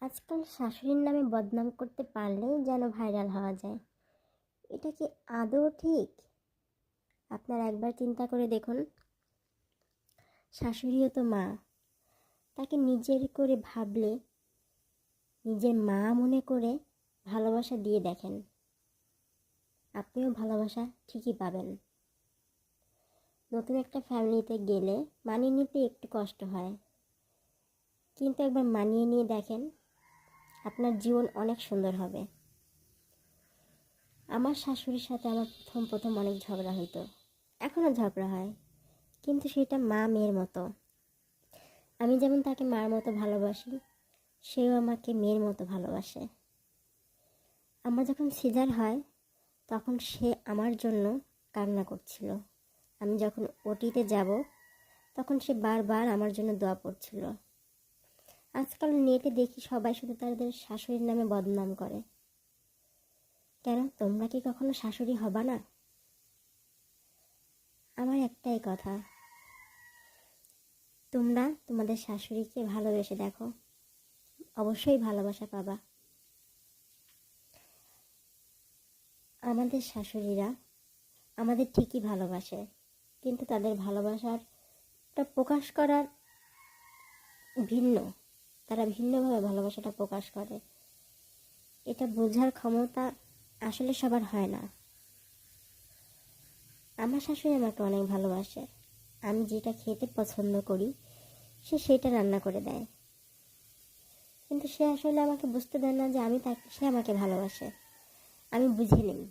আজকাল শাশুড়ির নামে বদনাম করতে পারলেই যেন ভাইরাল হওয়া যায়। এটা কি আদৌ ঠিক? আপনারা একবার চিন্তা করে দেখুন। শাশুড়িও তো মা। তাকে নিজের করে ভাবলে, নিজের মা মনে করে ভালোবাসা দিয়ে দেখেন। আপনিও ভালোবাসা ঠিকই পাবেন। নতুন একটা ফ্যামিলিতে গেলে মানিয়ে নিতে একটু কষ্ট হয়। কিন্তু একবার মানিয়ে নিয়ে দেখেন, আপনার জীবন অনেক সুন্দর হবে। আমার শাশুড়ির সাথে আমার প্রথম প্রথম অনেক ঝগড়া হইতো। এখনও ঝগড়া হয়, কিন্তু সেটা মা মেয়ের মতো। আমি যেমন তাকে মার মতো ভালোবাসি, সেও আমাকে মেয়ের মতো ভালোবাসে। আমার যখন সিজার হয়, তখন সে আমার জন্য কান্না করছিল। আমি যখন ওটিতে যাব, তখন সে বারবার আমার জন্য দোয়া পড়ছিল আজকাল নেটে দেখি সবাই শুধু তাদের শাশুড়ির নামে বদনাম করে। কেন? তোমরা কি কখনো শাশুড়ি হবা না? আমার একটাই কথা। তোমরা তোমাদের শাশুড়িকে ভালোবেসে দেখো। অবশ্যই ভালোবাসা পাবা। আমাদের শাশুড়িরা আমাদের ঠিকই ভালোবাসে, কিন্তু তাদের ভালোবাসারটা প্রকাশ করার ভিন্ন। তারা ভিন্নভাবে ভালোবাসাটা প্রকাশ করে। এটা বোঝার ক্ষমতা আসলে সবার হয় না। আমার শাশুড়ি আমাকে অনেক ভালোবাসে। আমি যেটা খেতে পছন্দ করি, সে সেটা রান্না করে দেয়। কিন্তু সে আসলে আমাকে বুঝতে দেয় না যে আমি তাকে, সে আমাকে ভালোবাসে। আমি বুঝে নিই।